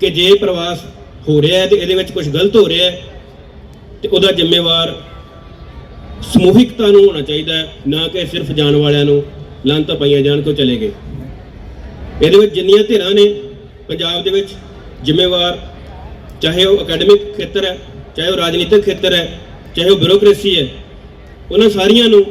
ਕਿ ਜੇ ਪ੍ਰਵਾਸ ਹੋ ਰਿਹਾ ਹੈ ਤੇ ਇਹਦੇ ਵਿੱਚ ਕੁਝ ਗਲਤ ਹੋ ਰਿਹਾ ਹੈ ਤੇ ਉਹਦਾ ਜ਼ਿੰਮੇਵਾਰ ਸਮੂਹਿਕਤਾ ਨੂੰ ਹੋਣਾ ਚਾਹੀਦਾ ਹੈ, ਨਾ ਕਿ ਸਿਰਫ ਜਾਣ ਵਾਲਿਆਂ ਨੂੰ ਲਾਂਤਾਂ ਪਾਈਆਂ ਜਾਣ ਕੋ ਚਲੇ ਗਏ। ਇਹਦੇ ਵਿੱਚ ਜਿੰਨੀਆਂ ਧਿਰਾਂ ਨੇ ਪੰਜਾਬ ਦੇ ਵਿੱਚ ਜ਼ਿੰਮੇਵਾਰ ਚਾਹੇ ਉਹ ਅਕੈਡਮਿਕ ਖੇਤਰ ਹੈ ਚਾਹੇ ਉਹ ਰਾਜਨੀਤਿਕ ਖੇਤਰ ਹੈ ਚਾਹੇ ਉਹ ਬਿਊਰੋਕ੍ਰੇਸੀ ਹੈ ਉਹਨਾਂ ਸਾਰੀਆਂ ਨੂੰ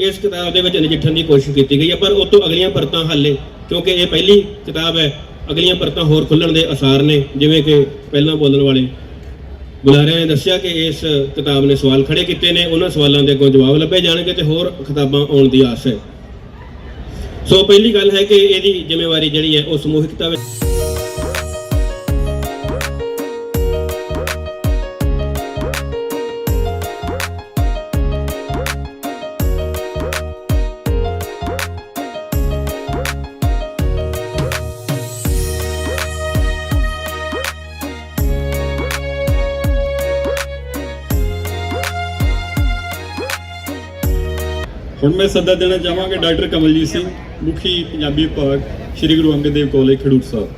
ਇਸ ਕਿਤਾਬ ਦੇ ਵਿੱਚ ਨਜਿੱਠਣ ਦੀ ਕੋਸ਼ਿਸ਼ ਕੀਤੀ ਗਈ ਹੈ ਪਰ ਉਹ ਤੋਂ ਅਗਲੀਆਂ ਪਰਤਾਂ ਹਾਲੇ ਕਿਉਂਕਿ ਇਹ ਪਹਿਲੀ ਕਿਤਾਬ ਹੈ ਅਗਲੀਆਂ ਪਰਤਾਂ ਹੋਰ ਖੁੱਲਣ ਦੇ ਆਸਾਰ ਨੇ, ਜਿਵੇਂ ਕਿ ਪਹਿਲਾਂ ਬੋਲਣ ਵਾਲੇ ਬੁਲਾਰਿਆਂ ਨੇ ਦੱਸਿਆ ਕਿ ਇਸ ਕਿਤਾਬ ਨੇ ਸਵਾਲ ਖੜੇ ਕੀਤੇ ਨੇ, ਉਹਨਾਂ ਸਵਾਲਾਂ ਦੇ ਅੱਗੋਂ ਜਵਾਬ ਲੱਭੇ ਜਾਣਗੇ ਤੇ ਹੋਰ ਕਿਤਾਬਾਂ ਆਉਣ ਦੀ ਆਸ ਹੈ। ਸੋ ਪਹਿਲੀ ਗੱਲ ਹੈ ਕਿ ਇਹਦੀ ਜ਼ਿੰਮੇਵਾਰੀ ਜਿਹੜੀ ਹੈ ਉਹ ਸਮੂਹਿਕਤਾ ਵਿੱਚ ਹੁਣ ਮੈਂ ਸੱਦਾ ਦੇਣਾ ਚਾਹਾਂਗਾ ਡਾਕਟਰ ਕਮਲਜੀਤ ਸਿੰਘ, ਮੁਖੀ ਪੰਜਾਬੀ ਵਿਭਾਗ, ਸ੍ਰੀ ਗੁਰੂ ਅੰਗਦ ਦੇਵ ਕਾਲਜ, ਖਡੂਰ ਸਾਹਿਬ।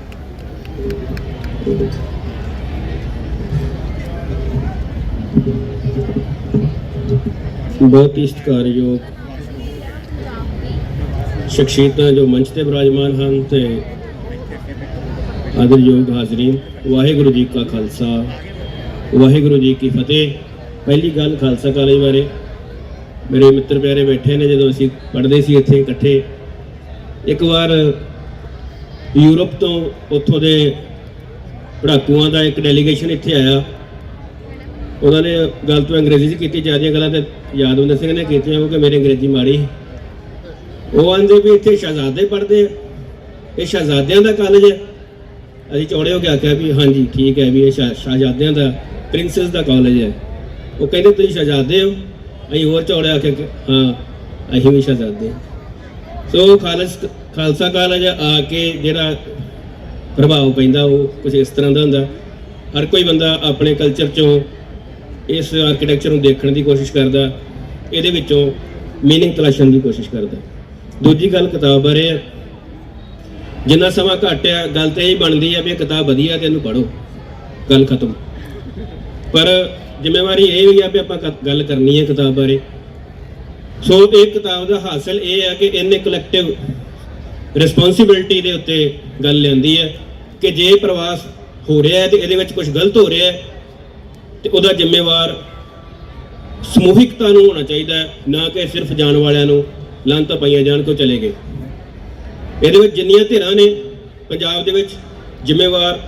ਬਹੁਤ ਹੀ ਸਤਿਕਾਰਯੋਗ ਸ਼ਖਸੀਅਤਾਂ ਜੋ ਮੰਚ ਤੇ ਬਿਰਾਜਮਾਨ ਹਨ ਤੇ ਆਦਰਯੋਗ ਹਾਜ਼ਰੀਨ, ਵਾਹਿਗੁਰੂ ਜੀ ਕਾ ਖਾਲਸਾ, ਵਾਹਿਗੁਰੂ ਜੀ ਕੀ ਫਤਿਹ। ਪਹਿਲੀ ਗੱਲ ਖਾਲਸਾ ਕਾਲਜ ਬਾਰੇ ਮੇਰੇ ਮਿੱਤਰ ਪਿਆਰੇ ਬੈਠੇ ਨੇ, ਜਦੋਂ ਅਸੀਂ ਪੜ੍ਹਦੇ ਸੀ ਇੱਥੇ ਇਕੱਠੇ, ਇੱਕ ਵਾਰ ਯੂਰਪ ਤੋਂ ਉੱਥੋਂ ਦੇ ਪੜਾਕੂਆਂ ਦਾ ਇੱਕ ਡੈਲੀਗੇਸ਼ਨ ਇੱਥੇ ਆਇਆ। ਉਹਨਾਂ ਨੇ ਗੱਲ ਤੋਂ ਅੰਗਰੇਜ਼ੀ 'ਚ ਕੀਤੀ, ਜਿਆਦੀਆਂ ਗੱਲਾਂ ਤੇ ਯਾਦਵਿੰਦਰ ਸਿੰਘ ਨੇ ਕੀਤੀਆਂ, ਉਹ ਕਿ ਮੇਰੀ ਅੰਗਰੇਜ਼ੀ ਮਾੜੀ ਉਹ ਆਂਦੇ ਵੀ ਇੱਥੇ ਸ਼ਹਜ਼ਾਦੇ ਪੜ੍ਹਦੇ ਆ, ਇਹ ਸ਼ਹਜ਼ਾਦਿਆਂ ਦਾ ਕਾਲਜ ਹੈ ਅਸੀਂ ਚੌੜੇ ਹੋ ਕੇ ਆਖਿਆ ਵੀ ਹਾਂਜੀ, ਠੀਕ ਹੈ ਵੀ ਇਹ ਸ਼ਾਹ- ਸ਼ਹਜ਼ਾਦਿਆਂ ਦਾ ਪ੍ਰਿੰਸੈਸ ਦਾ ਕਾਲਜ ਹੈ। ਉਹ ਕਹਿੰਦੇ ਤੁਸੀਂ ਸ਼ਹਜ਼ਾਦੇ ਹੋ। ਅਸੀਂ ਹੋਰ ਚੌੜੇ ਆ ਕੇ, ਹਾਂ, ਅਸੀਂ ਵੀ ਸ਼ਹਜ਼ਾਦੇ ਹਾਂ। ਸੋ ਖਾਲਸ ਖਾਲਸਾ ਕਾਲਜ ਆ ਕੇ ਜਿਹੜਾ ਪ੍ਰਭਾਵ ਪੈਂਦਾ, ਉਹ ਕੁਝ ਇਸ ਤਰ੍ਹਾਂ ਦਾ ਹੁੰਦਾ। ਹਰ ਕੋਈ ਬੰਦਾ ਆਪਣੇ ਕਲਚਰ ਚੋਂ, ਇਸ ਆਰਕੀਟੈਕਚਰ ਨੂੰ ਦੇਖਣ ਦੀ ਕੋਸ਼ਿਸ਼ ਕਰਦਾ, ਇਹਦੇ ਵਿੱਚੋਂ ਮੀਨਿੰਗ ਤਲਾਸ਼ਣ ਦੀ ਕੋਸ਼ਿਸ਼ ਕਰਦਾ। ਦੂਜੀ ਗੱਲ ਕਿਤਾਬ ਬਾਰੇ ਹੈ ਜਿੰਨਾ ਸਮਾਂ ਘੱਟ ਆ, ਗੱਲ ਤੇ ਇਹ ਬਣਦੀ ਹੈ ਵੀ ਇਹ ਕਿਤਾਬ ਵਧੀਆ, ਤੇ ਇਹਨੂੰ ਪੜ੍ਹੋ। ਗੱਲ ਖਤਮ। ਪਰ ਜ਼ਿੰਮੇਵਾਰੀ ਇਹ ਵੀ ਆ ਵੀ ਆਪਾਂ ਕ- ਗੱਲ ਕਰਨੀ ਹੈ ਕਿਤਾਬ ਬਾਰੇ। ਸੋ ਇਹ ਕਿਤਾਬ ਦਾ ਹਾਸਲ ਇਹ ਹੈ ਕਿ ਇਹਨੇ ਕਲੈਕਟਿਵ ਰਿਸਪੌਂਸਿਬਿਲਟੀ ਦੇ ਉੱਤੇ ਗੱਲ ਲੈਂਦੀ ਹੈ ਕਿ ਜੇ ਪ੍ਰਵਾਸ ਹੋ ਰਿਹਾ ਹੈ ਤੇ ਇਹਦੇ ਵਿੱਚ ਕੁਝ ਗਲਤ ਹੋ ਰਿਹਾ ਹੈ, ਤੇ ਉਹਦਾ ਜ਼ਿੰਮੇਵਾਰ ਸਮੂਹਿਕਤਾ ਨੂੰ ਹੋਣਾ ਚਾਹੀਦਾ ਹੈ, ਨਾ ਕਿ ਸਿਰਫ ਜਾਣ ਵਾਲਿਆਂ ਨੂੰ ਲਾਂਤਾਂ ਪਾਈਆਂ ਜਾਣ ਕੋ ਚਲੇ ਗਏ। ਇਹਦੇ ਵਿੱਚ ਜਿੰਨੀਆਂ ਧਿਰਾਂ ਨੇ, ਪੰਜਾਬ ਦੇ ਵਿੱਚ ਜ਼ਿੰਮੇਵਾਰ,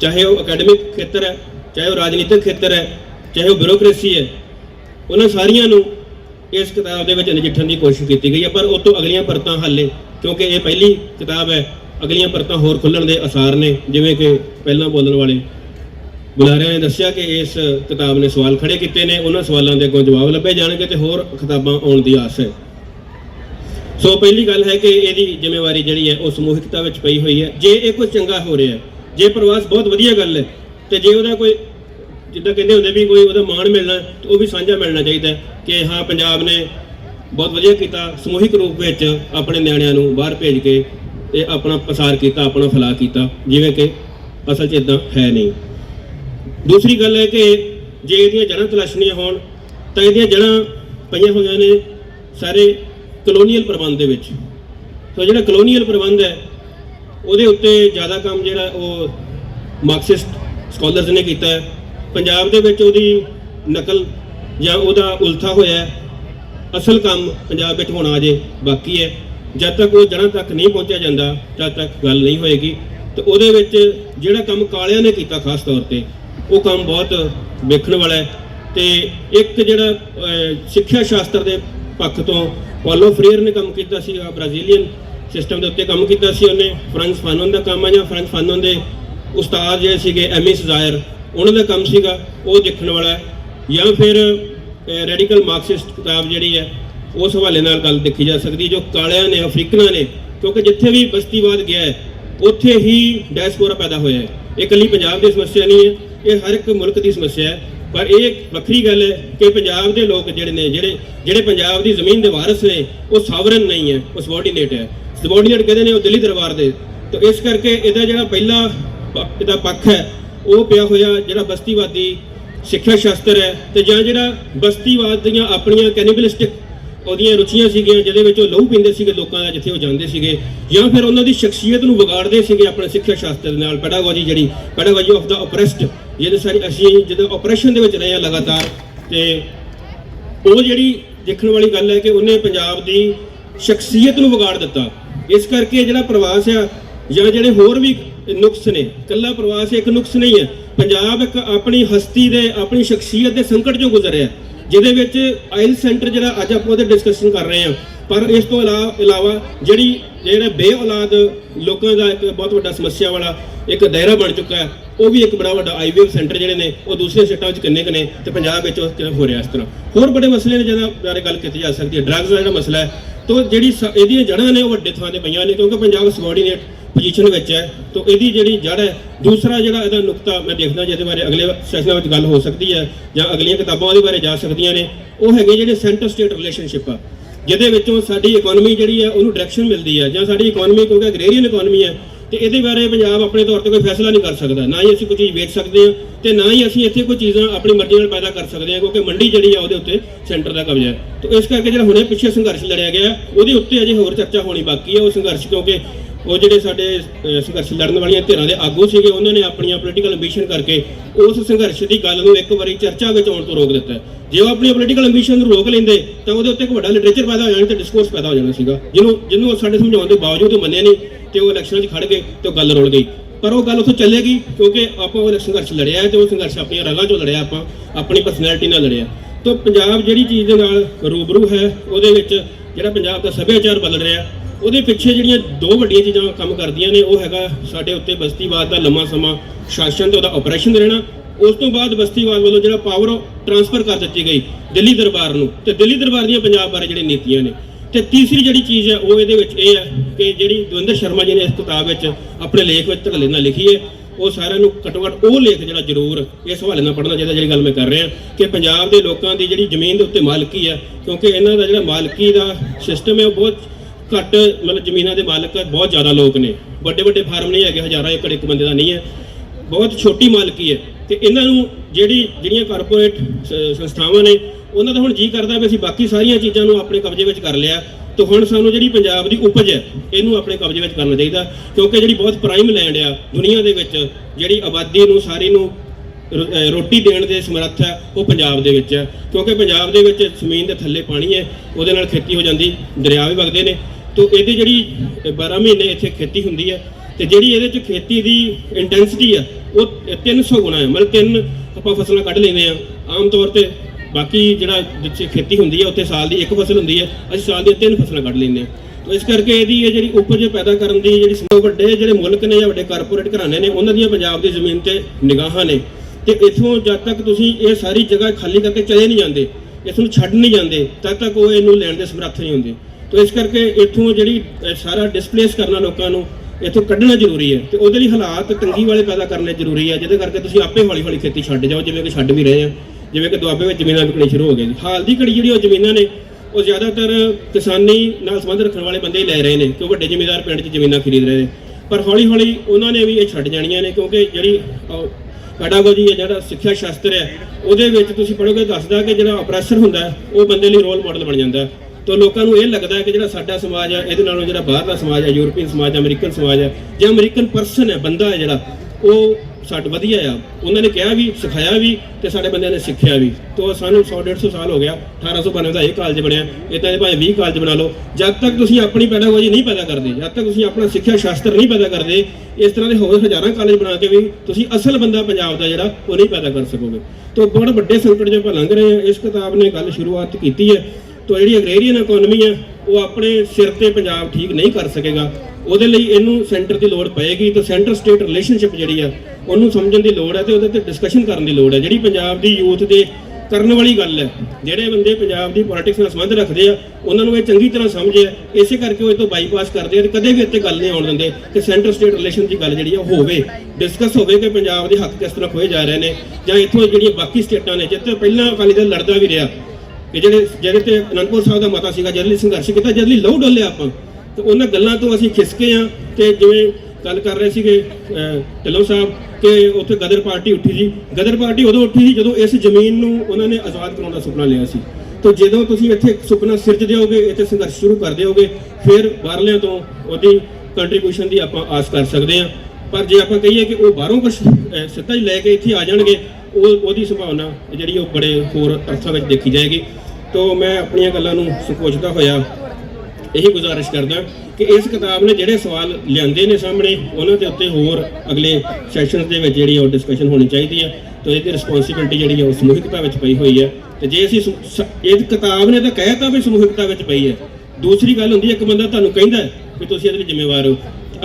ਚਾਹੇ ਉਹ ਅਕੈਡਮਿਕ ਖੇਤਰ ਹੈ, ਚਾਹੇ ਉਹ ਰਾਜਨੀਤਿਕ ਖੇਤਰ ਹੈ ਚਾਹੇ ਉਹ ਬਿਊਰੋਕ੍ਰੇਸੀ ਹੈ, ਉਹਨਾਂ ਸਾਰੀਆਂ ਨੂੰ ਇਸ ਕਿਤਾਬ ਦੇ ਵਿੱਚ ਨਜਿੱਠਣ ਦੀ ਕੋਸ਼ਿਸ਼ ਕੀਤੀ ਗਈ ਹੈ, ਪਰ ਉਹ ਤੋਂ ਅਗਲੀਆਂ ਪਰਤਾਂ ਹਾਲੇ, ਕਿਉਂਕਿ ਇਹ ਪਹਿਲੀ ਕਿਤਾਬ ਹੈ, ਅਗਲੀਆਂ ਪਰਤਾਂ ਹੋਰ ਖੁੱਲਣ ਦੇ ਆਸਾਰ ਨੇ, ਜਿਵੇਂ ਕਿ ਪਹਿਲਾਂ ਬੋਲਣ ਵਾਲੇ ਬੁਲਾਰਿਆਂ ਨੇ ਦੱਸਿਆ ਕਿ ਇਸ ਕਿਤਾਬ ਨੇ ਸਵਾਲ ਖੜੇ ਕੀਤੇ ਨੇ, ਉਹਨਾਂ ਸਵਾਲਾਂ ਦੇ ਅੱਗੋਂ ਜਵਾਬ ਲੱਭੇ ਜਾਣਗੇ ਤੇ ਹੋਰ ਕਿਤਾਬਾਂ ਆਉਣ ਦੀ ਆਸ ਹੈ। ਸੋ ਪਹਿਲੀ ਗੱਲ ਹੈ ਕਿ ਇਹਦੀ ਜ਼ਿੰਮੇਵਾਰੀ ਜਿਹੜੀ ਹੈ, ਉਹ ਸਮੂਹਿਕਤਾ ਵਿੱਚ ਪਈ ਹੋਈ ਹੈ। ਜੇ ਇਹ ਕੋਈ ਚੰਗਾ ਹੋ ਰਿਹਾ ਹੈ, ਜੇ ਪ੍ਰਵਾਸ ਬਹੁਤ ਵਧੀਆ ਗੱਲ ਹੈ, ਤੇ ਜੇ ਉਹਦਾ ਕੋਈ ਜਿੱਦਾਂ ਕਹਿੰਦੇ ਹੁੰਦੇ ਵੀ ਕੋਈ ਉਹਦਾ ਮਾਣ ਮਿਲਣਾ ਹੈ, ਤੇ ਉਹ ਵੀ ਸਾਂਝਾ ਮਿਲਣਾ ਚਾਹੀਦਾ ਕਿ ਹਾਂ ਪੰਜਾਬ ਨੇ ਬਹੁਤ ਵਧੀਆ ਕੀਤਾ ਸਮੂਹਿਕ ਰੂਪ ਵਿੱਚ ਆਪਣੇ ਨਿਆਣਿਆਂ ਨੂੰ ਬਾਹਰ ਭੇਜ ਕੇ ਤੇ ਆਪਣਾ ਪਸਾਰ ਕੀਤਾ ਆਪਣਾ ਫਲਾਹ ਕੀਤਾ ਜਿਵੇਂ ਕਿ ਅਸਲ 'ਚ ਇਦਾਂ ਹੈ ਨਹੀਂ। ਦੂਸਰੀ ਗੱਲ ਹੈ ਕਿ ਜੇ ਇਹਦੀਆਂ ਜੜ੍ਹਾਂ ਤਲਾਸ਼ਣੀਆਂ ਹੋਣ ਤਾਂ ਇਹਦੀਆਂ ਜੜ੍ਹਾਂ ਪਈਆਂ ਹੋਈਆਂ ਨੇ ਸਾਰੇ ਕਲੋਨੀਅਲ ਪ੍ਰਬੰਧ ਦੇ ਵਿੱਚ। ਸੋ ਜਿਹੜਾ ਕਲੋਨੀਅਲ ਪ੍ਰਬੰਧ ਹੈ ਉਹਦੇ ਉੱਤੇ ਜ਼ਿਆਦਾ ਕੰਮ ਜਿਹੜਾ ਉਹ ਮਾਰਕਸਿਸਟ ਸਕਾਲਰਸ ਨੇ ਕੀਤਾ ਹੈ। ਪੰਜਾਬ ਦੇ ਵਿੱਚ ਉਹਦੀ ਨਕਲ ਜਾਂ ਉਹਦਾ ਉਲਥਾ ਹੋਇਆ ਅਸਲ ਕੰਮ ਪੰਜਾਬ ਵਿੱਚ ਹੋਣਾ ਅਜੇ ਬਾਕੀ ਹੈ। ਜਦ ਤੱਕ ਉਹ ਜੜ੍ਹਾਂ ਤੱਕ ਨਹੀਂ ਪਹੁੰਚਿਆ ਜਾਂਦਾ, ਤਦ ਤੱਕ ਗੱਲ ਨਹੀਂ ਹੋਏਗੀ। ਤੇ ਉਹਦੇ ਵਿੱਚ ਜਿਹੜਾ ਕੰਮ ਕਾਲਿਆਂ ਨੇ ਕੀਤਾ ਖਾਸ ਤੌਰ ਤੇ, ਉਹ ਕੰਮ ਬਹੁਤ ਵੇਖਣ ਵਾਲਾ ਹੈ। ਤੇ ਇੱਕ ਜਿਹੜਾ ਸਿੱਖਿਆ ਸ਼ਾਸਤਰ ਦੇ ਪੱਖ ਤੋਂ ਪੌਲੋ ਫਰੀਅਰ ਨੇ ਕੰਮ ਕੀਤਾ ਸੀ ਆ ਬ੍ਰਾਜ਼ੀਲੀਅਨ ਸਿਸਟਮ ਦੇ ਉੱਤੇ ਕੰਮ ਕੀਤਾ ਸੀ ਉਹਨੇ। ਫ੍ਰਾਂਸ ਫਾਨਨ ਦਾ ਕੰਮ ਹੈ ਜਾਂ ਫ੍ਰਾਂਸ ਫਾਨਨ ਦੇ ਉਸਤਾਦ ਜਿਹੜੇ ਸੀਗੇ ਐਮੀ ਸਜ਼ਾਇਰ ਉਹਨਾਂ ਦਾ ਕੰਮ ਸੀਗਾ, ਉਹ ਦੇਖਣ ਵਾਲਾ ਜਾਂ ਫਿਰ ਰੈਡੀਕਲ ਮਾਰਕਸਿਸਟ ਕਿਤਾਬ ਜਿਹੜੀ ਹੈ, ਉਸ ਹਵਾਲੇ ਨਾਲ ਗੱਲ ਦੇਖੀ ਜਾ ਸਕਦੀ ਜੋ ਕਾਲਿਆਂ ਨੇ, ਅਫਰੀਕਨਾਂ ਨੇ, ਕਿਉਂਕਿ ਜਿੱਥੇ ਵੀ ਬਸਤੀਵਾਦ ਗਿਆ ਹੈ, ਉੱਥੇ ਹੀ ਡਾਇਸਪੋਰਾ ਪੈਦਾ ਹੋਇਆ ਹੈ। ਇਹ ਇਕੱਲੀ ਪੰਜਾਬ ਦੀ ਸਮੱਸਿਆ ਨਹੀਂ ਹੈ, ਇਹ ਹਰ ਇੱਕ ਮੁਲਕ ਦੀ ਸਮੱਸਿਆ ਹੈ। ਪਰ ਇਹ ਵੱਖਰੀ ਗੱਲ ਹੈ ਕਿ ਪੰਜਾਬ ਦੇ ਲੋਕ ਜਿਹੜੇ ਨੇ, ਜਿਹੜੇ ਜਿਹੜੇ ਪੰਜਾਬ ਦੀ ਜ਼ਮੀਨ ਦੇ ਵਾਰਿਸ ਨੇ, ਉਹ ਸਾਵਰਨ ਨਹੀਂ ਹੈ, ਉਹ ਸਬੋਰਡੀਨੇਟ ਹੈ। ਸਬੋਰਡੀਨੇਟ ਕਹਿੰਦੇ ਨੇ ਉਹ ਦਿੱਲੀ ਦਰਬਾਰ ਦੇ। ਤਾਂ ਇਸ ਕਰਕੇ ਇਹਦਾ ਜਿਹੜਾ ਪਹਿਲਾ ਇਹਦਾ ਪੱਖ ਹੈ ਉਹ ਪਿਆ ਹੋਇਆ ਜਿਹੜਾ ਬਸਤੀਵਾਦੀ ਸਿੱਖਿਆ ਸ਼ਾਸਤਰ ਹੈ ਤੇ ਜਾਂ ਜਿਹੜਾ ਬਸਤੀਵਾਦ ਦੀਆਂ ਆਪਣੀਆਂ ਕੈਨੀਬਲਿਸਟਿਕ ਉਹਦੀਆਂ ਰੁਚੀਆਂ ਸੀਗੀਆਂ, ਜਿਹਦੇ ਵਿੱਚ ਉਹ ਲਹੂ ਪੀਂਦੇ ਸੀਗੇ ਲੋਕਾਂ ਦਾ, ਜਿੱਥੇ ਉਹ ਜਾਂਦੇ ਸੀਗੇ, ਜਾਂ ਫਿਰ ਉਹਨਾਂ ਦੀ ਸ਼ਖਸੀਅਤ ਨੂੰ ਵਿਗਾੜਦੇ ਸੀਗੇ ਆਪਣੇ ਸਿੱਖਿਆ ਸ਼ਾਸਤਰ ਦੇ ਨਾਲ ਪੈਡਾਗੋਜੀ ਜਿਹੜੀ ਪੈਡਾਗੋਜੀ ਆਫ ਦਾ ਓਪਰੈਸਡ ਜਿਹਦੇ ਸਾਰੀ ਅਸੀਂ ਜਦੋਂ ਆਪਰੇਸ਼ਨ ਦੇ ਵਿੱਚ ਰਹੇ ਹਾਂ ਲਗਾਤਾਰ, ਤੇ ਉਹ ਜਿਹੜੀ ਦੇਖਣ ਵਾਲੀ ਗੱਲ ਹੈ ਕਿ ਉਹਨੇ ਪੰਜਾਬ ਦੀ ਸ਼ਖਸੀਅਤ ਨੂੰ ਵਿਗਾੜ ਦਿੱਤਾ। ਇਸ ਕਰਕੇ ਜਿਹੜਾ ਪ੍ਰਵਾਸ ਆ, ਜਾਂ ਜਿਹੜੇ ਹੋਰ ਵੀ ਨੁਕਸ ਨੇ ਕੱਲਾ ਪ੍ਰਵਾਸ ਇੱਕ ਨੁਕਸ ਨਹੀਂ ਹੈ। ਪੰਜਾਬ ਇੱਕ ਆਪਣੀ ਹਸਤੀ ਦੇ, ਆਪਣੀ ਸ਼ਖਸੀਅਤ ਦੇ ਸੰਕਟ ਚੋਂ ਗੁਜ਼ਰ ਰਿਹਾ ਜਿਹਦੇ ਵਿੱਚ ਆਇਲ ਸੈਂਟਰ ਜਿਹੜਾ ਅੱਜ ਆਪਾਂ ਉਹਦੇ ਡਿਸਕਸ਼ਨ ਕਰ ਰਹੇ ਹਾਂ। ਪਰ ਇਸ ਤੋਂ ਇਲਾ- ਇਲਾਵਾ ਜਿਹੜੀ, ਜਿਹੜਾ ਬੇਔਲਾਦ ਲੋਕਾਂ ਦਾ ਇੱਕ ਬਹੁਤ ਵੱਡਾ ਸਮੱਸਿਆ ਵਾਲਾ ਇੱਕ ਦਾਇਰਾ ਬਣ ਚੁੱਕਾ ਹੈ, ਉਹ ਵੀ ਇੱਕ ਬੜਾ ਵੱਡਾ ਆਈਵੀਐਫ ਸੈਂਟਰ ਜਿਹੜੇ ਨੇ, ਉਹ ਦੂਸਰੇ ਸਟੇਟਾਂ ਵਿੱਚ ਕਿੰਨੇ ਕੁ ਨੇ ਤੇ ਪੰਜਾਬ ਵਿੱਚ ਉਹ ਕਿਵੇਂ ਹੋ ਰਿਹਾ ਇਸ ਤਰ੍ਹਾਂ। ਹੋਰ ਬੜੇ ਮਸਲੇ ਨੇ ਜਿਹਨਾਂ ਬਾਰੇ ਗੱਲ ਕੀਤੀ ਜਾ ਸਕਦੀ ਹੈ। ਡਰੱਗਸ ਦਾ ਜਿਹੜਾ ਮਸਲਾ ਹੈ, ਤੋਂ ਜਿਹੜੀ ਸ- ਇਹਦੀਆਂ ਜੜ੍ਹਾਂ ਨੇ ਉਹ ਵੱਡੇ ਥਾਂ ਤੇ ਪਈਆਂ ਨੇ, ਕਿਉਂਕਿ ਪੰਜਾਬ ਸਬਆਰਡੀਨੇਟ ਪੋਜੀਸ਼ਨ ਵਿੱਚ ਹੈ, ਤੋਂ ਇਹਦੀ ਜਿਹੜੀ ਜੜ ਹੈ, ਦੂਸਰਾ ਜਿਹੜਾ ਇਹਦਾ ਨੁਕਤਾ ਮੈਂ ਦੇਖਦਾ ਜਿਹਦੇ ਬਾਰੇ ਅਗਲੇ ਸੈਸ਼ਨਾਂ ਵਿੱਚ ਗੱਲ ਹੋ ਸਕਦੀ ਹੈ, ਜਾਂ ਅਗਲੀਆਂ ਕਿਤਾਬਾਂ ਉਹਦੇ ਬਾਰੇ ਜਾ ਸਕਦੀਆਂ ਨੇ, ਉਹ ਹੈਗੇ ਜਿਹੜੇ ਸੈਂਟਰ ਸਟੇਟ ਰਿਲੇਸ਼ਨਸ਼ਿਪ ਆ, ਜਿਹਦੇ ਵਿੱਚੋਂ ਸਾਡੀ ਇਕਨੋਮੀ ਜਿਹੜੀ ਹੈ, ਉਹਨੂੰ ਡਾਇਰੈਕਸ਼ਨ ਮਿਲਦੀ ਹੈ, ਜਾਂ ਸਾਡੀ ਇਕਨੋਮੀ ਕਿਉਂਕਿ ਅਗਰੇਰੀਅਨ ਇਕਨੋਮੀ ਹੈ, ਤੇ ਇਹਦੇ ਬਾਰੇ ਪੰਜਾਬ ਆਪਣੇ ਤੌਰ ਤੇ ਕੋਈ ਫੈਸਲਾ ਨਹੀਂ ਕਰ ਸਕਦਾ, ਨਾ ਹੀ ਅਸੀਂ ਕੋਈ ਚੀਜ਼ ਵੇਚ ਸਕਦੇ ਹਾਂ, ਤੇ ਨਾ ਹੀ ਅਸੀਂ ਇੱਥੇ ਕੋਈ ਚੀਜ਼ਾਂ ਆਪਣੀ ਮਰਜ਼ੀ ਨਾਲ ਪੈਦਾ ਕਰ ਸਕਦੇ ਹਾਂ, ਕਿਉਂਕਿ ਮੰਡੀ ਜਿਹੜੀ ਆ ਉਹਦੇ ਉੱਤੇ ਸੈਂਟਰ ਦਾ ਕਬਜ਼ਾ ਹੈ। ਤੇ ਇਸ ਕਰਕੇ ਜਿਹੜਾ ਹੁਣੇ ਪਿੱਛੇ ਸੰਘਰਸ਼ ਲੜਿਆ ਗਿਆ, ਉਹਦੇ ਉੱਤੇ ਅਜੇ ਹੋਰ ਚਰਚਾ ਹੋਣੀ ਬਾਕੀ ਹੈ, ਉਹ ਸੰਘਰਸ਼ ਕਿਉਂਕਿ ਉਹ ਜਿਹੜੇ ਸਾਡੇ ਸੰਘਰਸ਼ ਲੜਨ ਵਾਲੀਆਂ ਧਿਰਾਂ ਦੇ ਆਗੂ ਸੀਗੇ, ਉਹਨਾਂ ਨੇ ਆਪਣੀਆਂ ਪੋਲੀਟੀਕਲ ਐਂਬੀਸ਼ਨ ਕਰਕੇ ਉਸ ਸੰਘਰਸ਼ ਦੀ ਗੱਲ ਨੂੰ ਇੱਕ ਵਾਰੀ ਚਰਚਾ ਵਿੱਚ ਆਉਣ ਤੋਂ ਰੋਕ ਦਿੱਤਾ। ਜੇ ਉਹ ਆਪਣੀ ਪੋਲੀਟੀਕਲ ਐਂਬੀਸ਼ਨ ਨੂੰ ਰੋਕ ਲੈਂਦੇ, ਤਾਂ ਉਹਦੇ ਉੱਤੇ ਇੱਕ ਵੱਡਾ ਲਿਟਰੇਚਰ ਪੈਦਾ ਹੋ ਜਾਣਾ ਤੇ ਡਿਸਕੋਰਸ ਪੈਦਾ ਹੋ ਜਾਣਾ ਸੀਗਾ। ਜਿਹਨੂੰ ਜਿਹਨੂੰ ਉਹ ਸਾਡੇ ਸਮਝਾਉਣ ਦੇ ਬਾਵਜੂਦ ਉਹ ਮੰਨੇ ਨਹੀਂ ਤੇ ਉਹ ਇਲੈਕਸ਼ਨਾਂ 'ਚ ਖੜ ਗਏ ਤੇ ਉਹ ਗੱਲ ਰੁਲ ਗਈ। ਪਰ ਉਹ ਗੱਲ ਉੱਥੋਂ ਚੱਲੇਗੀ, ਕਿਉਂਕਿ ਆਪਾਂ ਉਹ ਸੰਘਰਸ਼ ਲੜਿਆ ਹੈ ਤੇ ਉਹ ਸੰਘਰਸ਼ ਆਪਣੀਆਂ ਰਗਾਂ 'ਚੋਂ ਲੜਿਆ ਆਪਾਂ, ਆਪਣੀ ਪਰਸਨੈਲਿਟੀ ਨਾਲ ਲੜਿਆ। ਤਾਂ ਪੰਜਾਬ ਜਿਹੜੀ ਚੀਜ਼ ਦੇ ਨਾਲ ਰੂਬਰੂ ਹੈ, ਉਹਦੇ ਵਿੱਚ ਜਿਹੜਾ ਪੰਜਾਬ ਦਾ ਸੱਭਿਆਚਾਰ ਬਦਲ ਰਿਹਾ ਉਹਦੇ ਪਿੱਛੇ ਜਿਹੜੀਆਂ ਦੋ ਵੱਡੀਆਂ ਚੀਜ਼ਾਂ ਕੰਮ ਕਰਦੀਆਂ ਨੇ, ਉਹ ਹੈਗਾ ਸਾਡੇ ਉੱਤੇ ਬਸਤੀਵਾਦ ਦਾ ਲੰਮਾ ਸਮਾਂ, ਸ਼ਾਸਨ ਤੇ ਉਹਦਾ ਆਪਰੇਸ਼ਨ ਰਹਿਣਾ ਉਸ ਤੋਂ ਬਾਅਦ ਬਸਤੀਵਾਦ ਵੱਲੋਂ ਜਿਹੜਾ ਪਾਵਰ ਟ੍ਰਾਂਸਫਰ ਕਰ ਦਿੱਤੀ ਗਈ ਦਿੱਲੀ ਦਰਬਾਰ ਨੂੰ। ਤੇ ਦਿੱਲੀ ਦਰਬਾਰ ਦੀਆਂ ਪੰਜਾਬ ਬਾਰੇ ਜਿਹੜੀਆਂ ਨੀਤੀਆਂ ਨੇ। ਤੇ ਤੀਸਰੀ ਜਿਹੜੀ ਚੀਜ਼ ਹੈ ਉਹ ਇਹਦੇ ਵਿੱਚ ਇਹ ਹੈ ਕਿ ਜਿਹੜੀ ਦਵਿੰਦਰ ਸ਼ਰਮਾ ਜੀ ਨੇ ਇਸ ਕਿਤਾਬ ਵਿੱਚ ਆਪਣੇ ਲੇਖ ਵਿੱਚ ਧੜਲੇ ਨਾਲ ਲਿਖੀ ਹੈ। ਉਹ ਸਾਰਿਆਂ ਨੂੰ ਘੱਟੋ ਘੱਟ ਉਹ ਲੇਖ ਜਿਹੜਾ ਜ਼ਰੂਰ ਇਸ ਹਵਾਲੇ ਨਾਲ ਪੜ੍ਹਨਾ ਚਾਹੀਦਾ, ਜਿਹੜੀ ਗੱਲ ਮੈਂ ਕਰ ਰਿਹਾ। ਕਿ ਪੰਜਾਬ ਦੇ ਲੋਕਾਂ ਦੀ ਜਿਹੜੀ ਜ਼ਮੀਨ ਦੇ ਉੱਤੇ ਮਾਲਕੀ ਹੈ ਕਿਉਂਕਿ ਇਹਨਾਂ ਦਾ ਜਿਹੜਾ ਮਾਲਕੀ ਦਾ ਸਿਸਟਮ ਹੈ, ਉਹ ਬਹੁਤ ਘੱਟ ਮਤਲਬ ਜ਼ਮੀਨਾਂ ਦੇ ਮਾਲਕ ਬਹੁਤ ਜ਼ਿਆਦਾ ਲੋਕ ਨੇ। ਵੱਡੇ ਵੱਡੇ ਫਾਰਮ ਨਹੀਂ ਹੈਗੇ, ਹਜ਼ਾਰਾਂ ਏਕੜ ਇੱਕ ਬੰਦੇ ਦਾ ਨਹੀਂ ਹੈ। ਬਹੁਤ ਛੋਟੀ ਮਾਲਕੀ ਹੈ। ਤੇ ਇਹਨਾਂ ਨੂੰ ਜਿਹੜੀ, ਜਿਹੜੀਆਂ ਕਾਰਪੋਰੇਟ ਸੰਸਥਾਵਾਂ ਨੇ, ਉਹਨਾਂ ਦਾ ਹੁਣ ਜੀ ਕਰਦਾ ਵੀ ਅਸੀਂ ਬਾਕੀ ਸਾਰੀਆਂ ਚੀਜ਼ਾਂ ਨੂੰ ਆਪਣੇ ਕਬਜ਼ੇ ਵਿੱਚ ਕਰ ਲਿਆ। ਤੇ ਹੁਣ ਸਾਨੂੰ ਜਿਹੜੀ ਪੰਜਾਬ ਦੀ ਉਪਜ ਹੈ, ਇਹਨੂੰ ਆਪਣੇ ਕਬਜ਼ੇ ਵਿੱਚ ਕਰਨਾ ਚਾਹੀਦਾ। ਕਿਉਂਕਿ ਜਿਹੜੀ ਬਹੁਤ ਪ੍ਰਾਈਮ ਲੈਂਡ ਆ ਦੁਨੀਆ ਦੇ ਵਿੱਚ, ਜਿਹੜੀ ਆਬਾਦੀ ਨੂੰ, ਸਾਰੀ ਨੂੰ ਰੋਟੀ ਦੇਣ ਦੇ ਸਮਰੱਥ ਹੈ, ਉਹ ਪੰਜਾਬ ਦੇ ਵਿੱਚ ਹੈ। ਕਿਉਂਕਿ ਪੰਜਾਬ ਦੇ ਵਿੱਚ ਜ਼ਮੀਨ ਦੇ ਥੱਲੇ ਪਾਣੀ ਹੈ, ਉਹਦੇ ਨਾਲ ਖੇਤੀ ਹੋ ਜਾਂਦੀ, ਦਰਿਆ ਵੀ ਵਗਦੇ ਨੇ। ਤੋਂ ਇਹਦੀ ਜਿਹੜੀ, ਅਹ 12 ਮਹੀਨੇ ਇੱਥੇ ਖੇਤੀ ਹੁੰਦੀ ਹੈ ਤੇ ਜਿਹੜੀ ਇਹਦੇ ਚ ਖੇਤੀ ਦੀ ਇੰਟੈਂਸਿਟੀ ਆ, ਉਹ 300 ਗੁਣਾ ਹੈ। ਮਤਲਬ ਤਿੰਨ ਆਪਾਂ ਫਸਲਾਂ ਕੱਢ ਲੈਂਦੇ ਆ ਆਮ ਤੌਰ ਤੇ ਬਾਕੀ ਜਿਹੜਾ ਜਿੱਥੇ ਖੇਤੀ ਹੁੰਦੀ ਹੈ, ਉੱਥੇ ਸਾਲ ਦੀ ਇੱਕ ਫਸਲ ਹੁੰਦੀ ਹੈ, ਅਸੀਂ ਸਾਲ ਦੀਆਂ ਤਿੰਨ ਫਸਲਾਂ ਕੱਢ ਲੈਂਦੇ ਆ ਤੋ ਇਸ ਕਰਕੇ ਇਹਦੀ ਇਹ ਜਿਹੜੀ ਉਪਜ ਪੈਦਾ ਕਰਨ ਦੀ ਜਿਹੜੀ ਸਭ ਵੱਡੇ ਜਿਹੜੇ ਮੁਲਕ ਨੇ ਜਾਂ ਵੱਡੇ ਕਾਰਪੋਰੇਟ ਘਰਾਣੇ ਨੇ, ਉਹਨਾਂ ਦੀਆਂ ਪੰਜਾਬ ਦੀ ਜ਼ਮੀਨ ਤੇ ਨਿਗਾਹਾਂ ਨੇ। ਤੇ ਇਥੋਂ ਜਦ ਤੱਕ ਤੁਸੀਂ ਇਹ ਸਾਰੀ ਜਗ੍ਹਾ ਖਾਲੀ ਕਰਕੇ ਚਲੇ ਨਹੀਂ ਜਾਂਦੇ, ਇਸ ਨੂੰ ਛੱਡ ਨਹੀਂ ਜਾਂਦੇ, ਤਦ ਤੱਕ ਉਹ ਇਹਨੂੰ ਲੈਣ ਦੇ ਸਮਰੱਥ ਨਹੀਂ ਹੁੰਦੇ। ਤੋ ਇਸ ਕਰਕੇ ਇਥੋਂ ਜਿਹੜੀ ਸਾਰਾ ਡਿਸਪਲੇਸ ਕਰਨਾ ਲੋਕਾਂ ਨੂੰ, ਇਥੋਂ ਕੱਢਣਾ ਜ਼ਰੂਰੀ ਹੈ ਤੇ ਉਹਦੇ ਲਈ ਹਾਲਾਤ ਤੰਗੀ ਵਾਲੇ ਪੈਦਾ ਕਰਨੇ ਜ਼ਰੂਰੀ ਹੈ, ਜਿਹਦੇ ਕਰਕੇ ਤੁਸੀਂ ਆਪੇ ਹੌਲੀ ਹੌਲੀ ਖੇਤੀ ਛੱਡ ਜਾਓ, ਜਿਵੇਂ ਕਿ ਛੱਡ ਵੀ ਰਹੇ ਆ, ਜਿਵੇਂ ਕਿ ਦੁਆਬੇ ਵਿੱਚ ਜ਼ਮੀਨਾਂ ਵਿਕਣੀ ਸ਼ੁਰੂ ਹੋ ਗਈਆਂ ਹਾਲ ਦੀ ਘੜੀ ਜਿਹੜੀ ਉਹ ਜ਼ਮੀਨਾਂ ਨੇ, ਉਹ ਜ਼ਿਆਦਾਤਰ ਕਿਸਾਨੀ ਨਾਲ ਸੰਬੰਧ ਰੱਖਣ ਵਾਲੇ ਬੰਦੇ ਹੀ ਲੈ ਰਹੇ ਨੇ ਕਿਉਂਕਿ ਵੱਡੇ ਜ਼ਿਮੀਂਦਾਰ ਪਿੰਡ 'ਚ ਜ਼ਮੀਨਾਂ ਖਰੀਦ ਰਹੇ ਨੇ। ਪਰ ਹੌਲੀ ਹੌਲੀ ਉਹਨਾਂ ਨੇ ਵੀ ਇਹ ਛੱਡ ਜਾਣੀਆਂ ਨੇ, ਕਿਉਂਕਿ ਜਿਹੜੀ ਪੈਡਾਗੋਜੀ ਹੈ, ਜਿਹੜਾ ਸਿੱਖਿਆ ਸ਼ਾਸਤਰ ਹੈ, ਉਹਦੇ ਵਿੱਚ ਤੁਸੀਂ ਪੜ੍ਹੋਗੇ, ਦੱਸਦਾ ਕਿ ਜਿਹੜਾ ਆਪਰੈਸਰ ਹੁੰਦਾ, ਉਹ ਬੰਦੇ ਲਈ ਰੋਲ ਮਾਡਲ ਬਣ ਜਾਂਦਾ। ਤਾਂ ਲੋਕਾਂ ਨੂੰ ਇਹ ਲੱਗਦਾ ਹੈ ਕਿ ਜਿਹੜਾ ਸਾਡਾ ਸਮਾਜ ਹੈ, ਇਹਦੇ ਨਾਲੋਂ ਜਿਹੜਾ ਬਾਹਰਲਾ ਸਮਾਜ ਹੈ, ਯੂਰਪੀਅਨ ਸਮਾਜ ਅਮਰੀਕਨ ਸਮਾਜ ਹੈ ਜਾਂ ਅਮਰੀਕਨ ਪਰਸਨ ਹੈ, ਬੰਦਾ ਹੈ ਜਿਹੜਾ, ਉਹ ਸਾਡ ਵਧੀਆ ਆ। ਉਹਨਾਂ ਨੇ ਕਿਹਾ ਵੀ, ਸਿਖਾਇਆ ਵੀ ਤੇ ਸਾਡੇ ਬੰਦਿਆਂ ਨੇ ਸਿੱਖਿਆ ਵੀ। ਤੋਂ ਸਾਨੂੰ 100 150 ਸਾਲ ਹੋ ਗਿਆ 1892 ਦਾ ਇਹ ਕਾਲਜ ਬਣਿਆ। ਇਦਾਂ ਦੇ ਭਾਵੇਂ 20 ਕਾਲਜ ਬਣਾ ਲਓ। ਜਦ ਤੱਕ ਤੁਸੀਂ ਆਪਣੀ ਪੈਡਾਗੋਜੀ ਨਹੀਂ ਪੈਦਾ ਕਰਦੇ, ਜਦ ਤੱਕ ਤੁਸੀਂ ਆਪਣਾ ਸਿੱਖਿਆ ਸ਼ਾਸਤਰ ਨਹੀਂ ਪੈਦਾ ਕਰਦੇ, ਇਸ ਤਰ੍ਹਾਂ ਦੇ ਹੋਰ ਹਜ਼ਾਰਾਂ ਕਾਲਜ ਬਣਾ ਕੇ ਵੀ ਤੁਸੀਂ ਅਸਲ ਬੰਦਾ ਪੰਜਾਬ ਦਾ ਜਿਹੜਾ, ਉਹ ਨਹੀਂ ਪੈਦਾ ਕਰ ਸਕੋਗੇ। ਤੋਂ ਬਹੁਤ ਵੱਡੇ ਸੰਕਟ ਜੋ ਆਪਾਂ ਲੰਘ ਰਹੇ ਹਾਂ, ਇਸ ਕਿਤਾਬ ਨੇ ਗੱਲ ਸ਼ੁਰੂਆਤ ਕੀਤੀ ਹੈ। ਤੋਂ ਜਿਹੜੀ ਅਗਰੇਰੀਅਨ ਇਕਨੋਮੀ ਹੈ, ਉਹ ਆਪਣੇ ਸਿਰ ਤੇ ਪੰਜਾਬ ਠੀਕ ਨਹੀਂ ਕਰ ਸਕੇਗਾ। ਉਹਦੇ ਲਈ ਇਹਨੂੰ ਸੈਂਟਰ ਦੀ ਲੋੜ ਪਏਗੀ ਤੇ ਸੈਂਟਰ ਸਟੇਟ ਰਿਲੇਸ਼ਨਸ਼ਿਪ ਜਿਹੜੀ ਆ ਉਹਨੂੰ ਸਮਝਣ ਦੀ ਲੋੜ ਹੈ ਤੇ ਉਹਦੇ ਤੇ ਡਿਸਕਸ਼ਨ ਕਰਨ ਦੀ ਲੋੜ ਹੈ। ਜਿਹੜੀ ਪੰਜਾਬ ਦੀ ਯੂਥ ਦੇ ਕਰਨ ਵਾਲੀ ਗੱਲ ਹੈ, ਜਿਹੜੇ ਬੰਦੇ ਪੰਜਾਬ ਦੀ ਪੋਲਿਟਿਕਸ ਨਾਲ ਸੰਬੰਧ ਰੱਖਦੇ ਆ, ਉਹਨਾਂ ਨੂੰ ਇਹ ਚੰਗੀ ਤਰ੍ਹਾਂ ਸਮਝ ਹੈ। ਇਸੇ ਕਰਕੇ ਉਹ ਇਹ ਤੋਂ ਬਾਈਪਾਸ ਕਰਦੇ ਆ ਤੇ ਕਦੇ ਵੀ ਇੱਥੇ ਗੱਲ ਨਹੀਂ ਆਉਣ ਦਿੰਦੇ ਕਿ ਸੈਂਟਰ ਸਟੇਟ ਰਿਲੇਸ਼ਨ ਦੀ ਗੱਲ ਜਿਹੜੀ ਆ ਉਹ ਹੋਵੇ। ਡਿਸਕਸ ਹੋਵੇ ਕਿ ਪੰਜਾਬ ਦੇ ਹੱਕ ਕਿਸ ਤਰ੍ਹਾਂ ਖੋਏ ਜਾ ਰਹੇ ਨੇ ਜਾਂ ਇੱਥੋਂ ਜਿਹੜੀਆਂ ਬਾਕੀ ਸਟੇਟਾਂ ਨੇ, ਜਿੱਥੇ ਪਹਿਲਾਂ ਅਕਾਲੀ ਦਲ ਲੜਦਾ ਵੀ ਰਿਹਾ ਕਿ ਜਿਹੜੇ ਜਿਹਦੇ ਤੇ ਅਨੰਦਪੁਰ ਸਾਹਿਬ ਦਾ ਮਤਾ ਸੀਗਾ ਜਿਹਦੇ ਲਈ ਸੰਘਰਸ਼ ਕੀਤਾ ਜਿਹਦੇ ਲਈ ਲਹੂ ਡੋਲਿਆ ਆਪਾਂ। ਤੇ ਉਹਨਾਂ ਗੱਲਾਂ ਤੋਂ ਅਸੀਂ ਖਿਸਕੇ ਆ ਤੇ ਜਿਵੇਂ ਗੱਲ ਕਰ ਰਹੇ ਸੀਗੇ ਢਿੱਲੋਂ ਸਾਹਿਬ ਕਿ ਉੱਥੇ ਗਦਰ ਪਾਰਟੀ ਉੱਠੀ ਸੀ ਗਦਰ ਪਾਰਟੀ ਉਦੋਂ ਉੱਠੀ ਸੀ ਜਦੋਂ ਇਸ ਜ਼ਮੀਨ ਨੂੰ ਉਹਨਾਂ ਨੇ ਆਜ਼ਾਦ ਕਰਾਉਣ ਦਾ ਸੁਪਨਾ ਲਿਆ ਸੀ। ਤੇ ਜਦੋਂ ਤੁਸੀਂ ਇੱਥੇ ਸੁਪਨਾ ਸਿਰਜ ਦਿਓਗੇ, ਇੱਥੇ ਸੰਘਰਸ਼ ਸ਼ੁਰੂ ਕਰ ਦਿਓਗੇ, ਫਿਰ ਬਾਹਰਲਿਆਂ ਤੋਂ ਉਹਦੀ ਕੰਟਰੀਬਿਊਸ਼ਨ ਦੀ ਆਪਾਂ ਆਸ ਕਰ ਸਕਦੇ ਹਾਂ ਪਰ ਜੇ ਆਪਾਂ ਕਹੀਏ ਕਿ ਉਹ ਬਾਹਰੋਂ ਕੁਝ ਸਿੱਧਾ ਹੀ ਲੈ ਕੇ ਇੱਥੇ ਆ ਜਾਣਗੇ ਉਹ ਉਹਦੀ ਸੰਭਾਵਨਾ ਜਿਹੜੀ ਉਹ ਬੜੇ ਹੋਰ ਅਰਥਾਂ ਵਿੱਚ ਦੇਖੀ ਜਾਏਗੀ। ਤੋਂ ਮੈਂ ਆਪਣੀਆਂ ਗੱਲਾਂ ਨੂੰ ਸੰਕੋਚਦਾ ਹੋਇਆ ਇਹੀ ਗੁਜ਼ਾਰਿਸ਼ ਕਰਦਾ ਕਿ ਇਸ ਕਿਤਾਬ ਨੇ ਜਿਹੜੇ ਸਵਾਲ ਲਿਆਂਦੇ ਨੇ ਸਾਹਮਣੇ, ਉਹਨਾਂ ਦੇ ਉੱਤੇ ਹੋਰ ਅਗਲੇ ਸੈਸ਼ਨਸ ਦੇ ਵਿੱਚ ਜਿਹੜੀ ਉਹ ਡਿਸਕਸ਼ਨ ਹੋਣੀ ਚਾਹੀਦੀ ਹੈ ਤੇ ਇਹਦੀ ਰਿਸਪੌਂਸਿਬਿਲਟੀ ਜਿਹੜੀ ਹੈ ਉਹ ਸਮੂਹਿਕਤਾ ਵਿੱਚ ਪਈ ਹੋਈ ਹੈ। ਤੇ ਜੇ ਅਸੀਂ ਇਹ ਕਿਤਾਬ ਨੇ ਤਾਂ ਕਹਿਤਾ ਵੀ ਸਮੂਹਿਕਤਾ ਵਿੱਚ ਪਈ ਹੈ। ਦੂਸਰੀ ਗੱਲ ਹੁੰਦੀ ਹੈ, ਇੱਕ ਬੰਦਾ ਤੁਹਾਨੂੰ ਕਹਿੰਦਾ ਵੀ ਤੁਸੀਂ ਇਹਦੇ ਵਿੱਚ ਜ਼ਿੰਮੇਵਾਰ ਹੋ।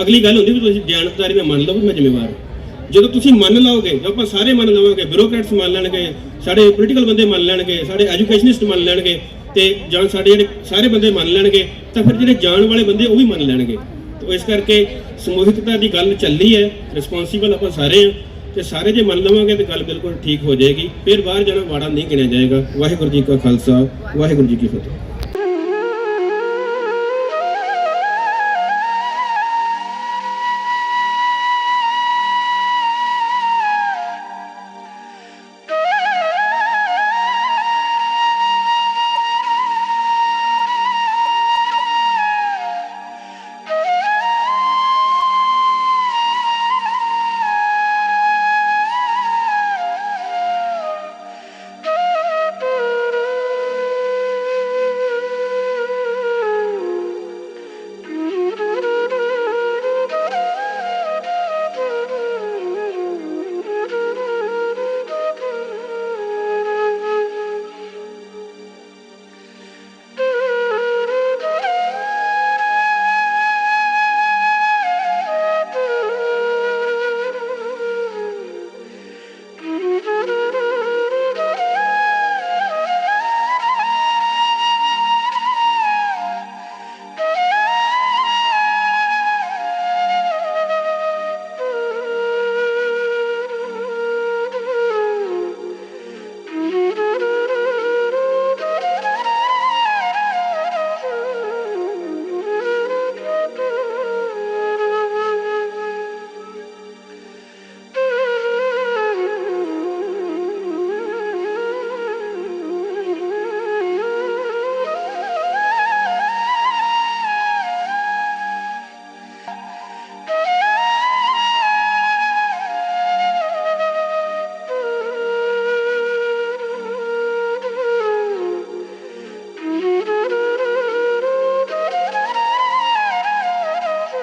ਅਗਲੀ ਗੱਲ ਹੁੰਦੀ ਵੀ ਤੁਸੀਂ ਜਾਣਕਾਰੀ ਨਾਲ ਮੰਨ ਲਓ ਵੀ ਮੈਂ ਜ਼ਿੰਮੇਵਾਰ ਹਾਂ। ਜਦੋਂ ਤੁਸੀਂ ਮੰਨ ਲਓਗੇ, ਜਦੋਂ ਆਪਾਂ ਸਾਰੇ ਮੰਨ ਲਵਾਂਗੇ ਬਿਊਰੋਕ੍ਰੈਟਸ ਮੰਨ ਲੈਣਗੇ, ਸਾਡੇ ਪੋਲੀਟੀਕਲ ਬੰਦੇ ਮੰਨ ਲੈਣਗੇ, ਸਾਡੇ ਐਜੂਕੇਸ਼ਨਿਸਟ ਮੰਨ ਲੈਣਗੇ, ਤੇ ਜਾਂ ਸਾਡੇ ਜਿਹੜੇ ਸਾਰੇ ਬੰਦੇ ਮੰਨ ਲੈਣਗੇ, ਤਾਂ ਫਿਰ ਜਿਹੜੇ ਜਾਣ ਵਾਲੇ ਬੰਦੇ ਉਹ ਵੀ ਮੰਨ ਲੈਣਗੇ। ਤਾਂ ਇਸ ਕਰਕੇ ਸਮੂਹਿਕਤਾ ਦੀ ਗੱਲ ਚੱਲੀ ਹੈ ਰਿਸਪੌਂਸੀਬਲ ਆਪਾਂ ਸਾਰੇ ਹਾਂ, ਤੇ ਸਾਰੇ ਜੇ ਮੰਨ ਲਵਾਂਗੇ ਤੇ ਗੱਲ ਬਿਲਕੁਲ ਠੀਕ ਹੋ ਜਾਏਗੀ, ਫਿਰ ਬਾਹਰ ਜਾਣਾ ਵਾੜਾ ਨਹੀਂ ਗਿਣਿਆ ਜਾਏਗਾ। ਵਾਹਿਗੁਰੂ ਜੀ ਕਾ ਖਾਲਸਾ, ਵਾਹਿਗੁਰੂ ਜੀ ਕੀ ਫਤਿਹ।